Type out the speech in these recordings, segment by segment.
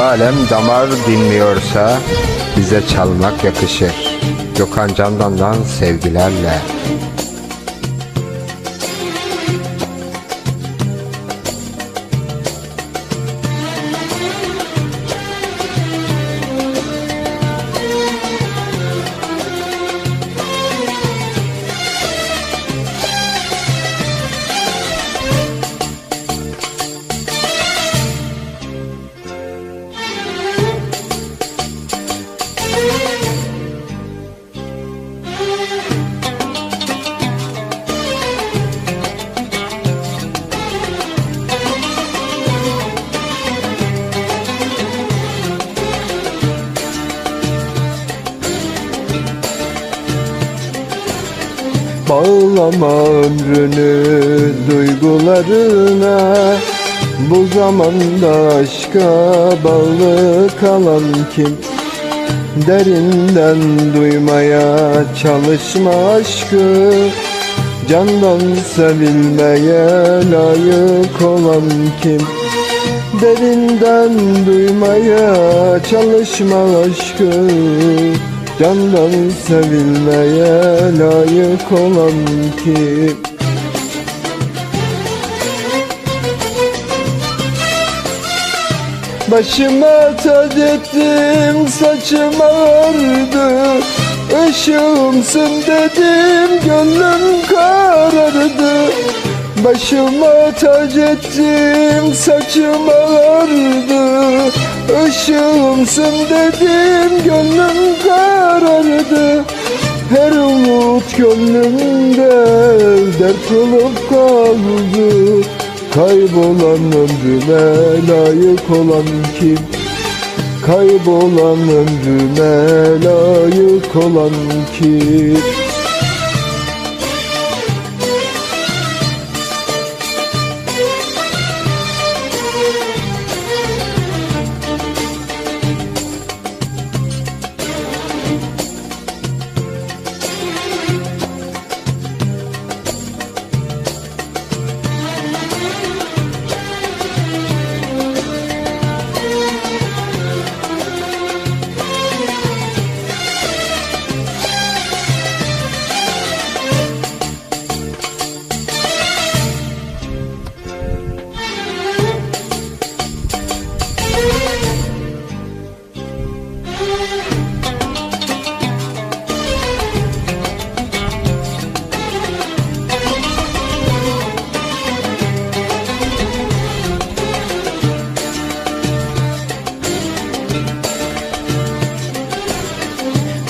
Alem damar dinmiyorsa bize çalmak yakışır. Gökhan Candan'dan sevgilerle. Bağlama ömrünü duygularına Bu zamanda aşka bağlı kalan kim? Derinden duymaya çalışma aşkı Candan sevilmeye layık olan kim? Derinden duymaya çalışma aşkı Candan sevilmeye layık olan kim? Başıma tac ettim saçım ağardı Işığımsın dedim gönlüm karardı. Başıma tac ettim saçım ağardı Işığımsın dedim gönlüm karardı Her umut gönlümde dert olup kaldı Kaybolan ömrüme layık olan kim? Kaybolan ömrüme layık olan kim?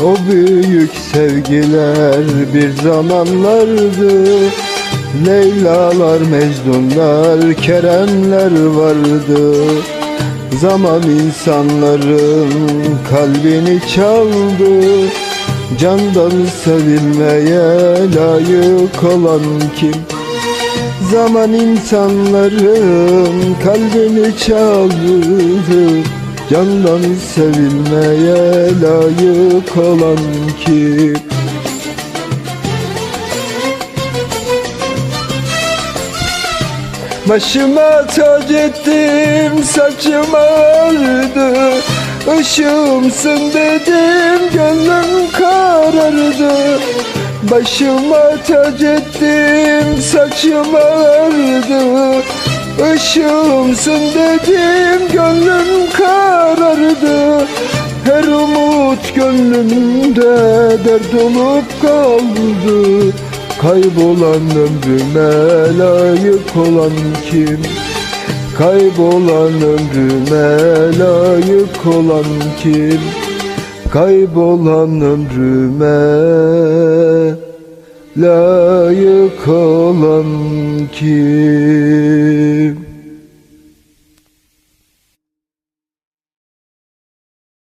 O büyük sevgiler bir zamanlardı. Leylalar, Mecnunlar, Keremler vardı. Zaman insanların kalbini çaldı. Candan sevilmeye layık olan kim? Zaman insanların kalbini çaldı Candan sevilmeye layık olan kim? Başıma tac ettim saçım ağardı Işığımsın dedim gönlüm karardı. Başıma tac ettim saçım ağardı Işığımsın dedim gönlüm karardı Her umut gönlümde dert olup kaldı Kaybolan ömrüme layık olan kim? Kaybolan ömrüme layık olan kim? Kaybolan ömrüme layık olan kim?